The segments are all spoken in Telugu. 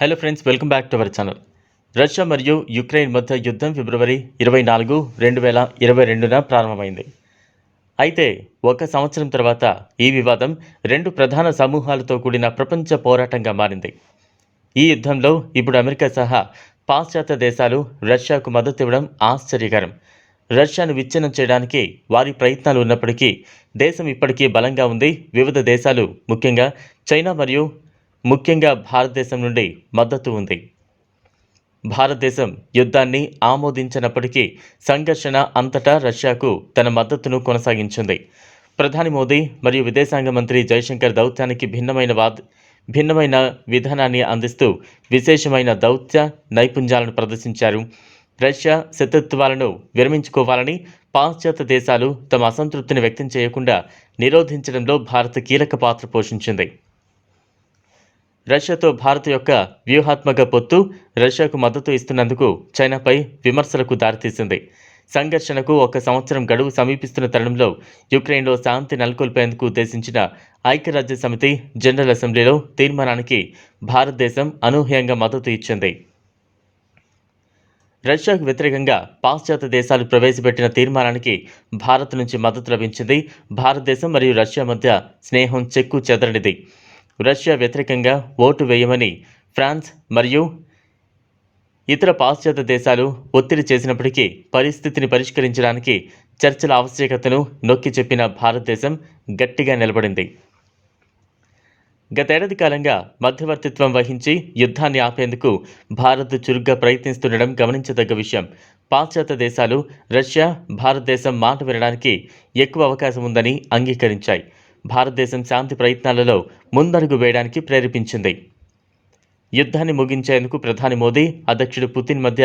Hello friends welcome back to our channel Russia మరియు యుక్రెయిన్ మధ్య యుద్ధం ఫిబ్రవరి ఇరవై నాలుగు రెండు వేల ఇరవై రెండున ప్రారంభమైంది. అయితే ఒక సంవత్సరం తర్వాత ఈ వివాదం రెండు ప్రధాన సమూహాలతో కూడిన ప్రపంచ పోరాటంగా మారింది. ఈ యుద్ధంలో ఇప్పుడు అమెరికా సహా పాశ్చాత్య దేశాలు రష్యాకు మద్దతు ఇవ్వడం ఆశ్చర్యకరం. రష్యాను విచ్ఛిన్నం చేయడానికి వారి ప్రయత్నాలు ఉన్నప్పటికీ దేశం ఇప్పటికీ బలంగా ఉంది. వివిధ దేశాలు ముఖ్యంగా చైనా మరియు ముఖ్యంగా భారతదేశం నుండి మద్దతు ఉంది. భారతదేశం యుద్ధాన్ని ఆమోదించినప్పటికీ సంఘర్షణ అంతటా రష్యాకు తన మద్దతును కొనసాగించింది. ప్రధాని మోదీ మరియు విదేశాంగ మంత్రి జయశంకర్ దౌత్యానికి భిన్నమైన వాద్ భిన్నమైన విధానాన్ని అందిస్తూ విశేషమైన దౌత్య నైపుణ్యాలను ప్రదర్శించారు. రష్యా శత్రుత్వాలను విరమించుకోవాలని పాశ్చాత్య దేశాలు తమ అసంతృప్తిని వ్యక్తం చేయకుండా నిరోధించడంలో భారత్ కీలక పాత్ర పోషించింది. రష్యాతో భారత్ యొక్క వ్యూహాత్మక పొత్తు రష్యాకు మద్దతు ఇస్తున్నందుకు చైనాపై విమర్శలకు దారితీసింది. సంఘర్షణకు ఒక సంవత్సరం గడువు సమీపిస్తున్న తరుణంలో యుక్రెయిన్లో శాంతి నెలకొల్పేందుకు ఉద్దేశించిన ఐక్యరాజ్య సమితి జనరల్ అసెంబ్లీలో తీర్మానానికి భారతదేశం అనూహ్యంగా మద్దతు ఇచ్చింది. రష్యాకు వ్యతిరేకంగా పాశ్చాత్య దేశాలు ప్రవేశపెట్టిన తీర్మానానికి భారత్ నుంచి మద్దతు లభించింది. భారతదేశం మరియు రష్యా మధ్య స్నేహం చెక్కు చెదరనిది. రష్యా వ్యతిరేకంగా ఓటు వేయమని ఫ్రాన్స్ మరియు ఇతర పాశ్చాత్య దేశాలు ఒత్తిడి చేసినప్పటికీ పరిస్థితిని పరిష్కరించడానికి చర్చల ఆవశ్యకతను నొక్కి చెప్పిన భారతదేశం గట్టిగా నిలబడింది. గతేడాది కాలంగా మధ్యవర్తిత్వం వహించి యుద్ధాన్ని ఆపేందుకు భారత్ చురుగ్గా ప్రయత్నిస్తుండడం గమనించదగ్గ విషయం. పాశ్చాత్య దేశాలు రష్యా భారతదేశం మాట వినడానికి ఎక్కువ అవకాశం ఉందని అంగీకరించాయి. భారతదేశం శాంతి ప్రయత్నాలలో ముందడుగు వేయడానికి ప్రేరేపించింది. యుద్ధాన్ని ముగించేందుకు ప్రధాని మోదీ అధ్యక్షుడు పుతిన్ మధ్య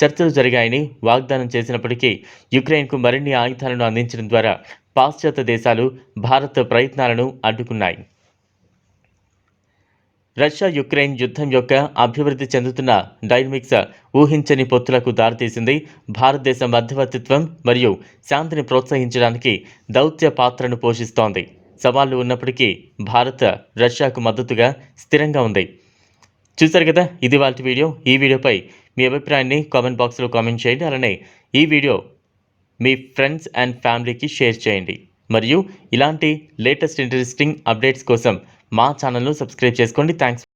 చర్చలు జరిగాయని వాగ్దానం చేసినప్పటికీ యుక్రెయిన్కు మరిన్ని ఆయుధాలను అందించడం ద్వారా పాశ్చాత్య దేశాలు భారత్ ప్రయత్నాలను అడ్డుకున్నాయి. రష్యా యుక్రెయిన్ యుద్ధం యొక్క అభివృద్ధి చెందుతున్న డైనమిక్స్ ఊహించని పొత్తులకు దారితీసింది భారతదేశ మధ్యవర్తిత్వం మరియు శాంతిని ప్రోత్సహించడానికి దౌత్య పాత్రను పోషిస్తోంది. సవాళ్ళు ఉన్నప్పటికీ భారత్ రష్యాకు మద్దతుగా స్థిరంగా ఉంది. చూసారు కదా ఇది వాళ్ళ వీడియో. ఈ వీడియోపై మీ అభిప్రాయాన్ని కామెంట్ బాక్స్లో కామెంట్ చేయండి. అలానే ఈ వీడియో మీ ఫ్రెండ్స్ అండ్ ఫ్యామిలీకి షేర్ చేయండి. మరియు ఇలాంటి లేటెస్ట్ ఇంట్రెస్టింగ్ అప్డేట్స్ కోసం మా ఛానల్ను సబ్స్క్రైబ్ చేసుకోండి. థ్యాంక్స్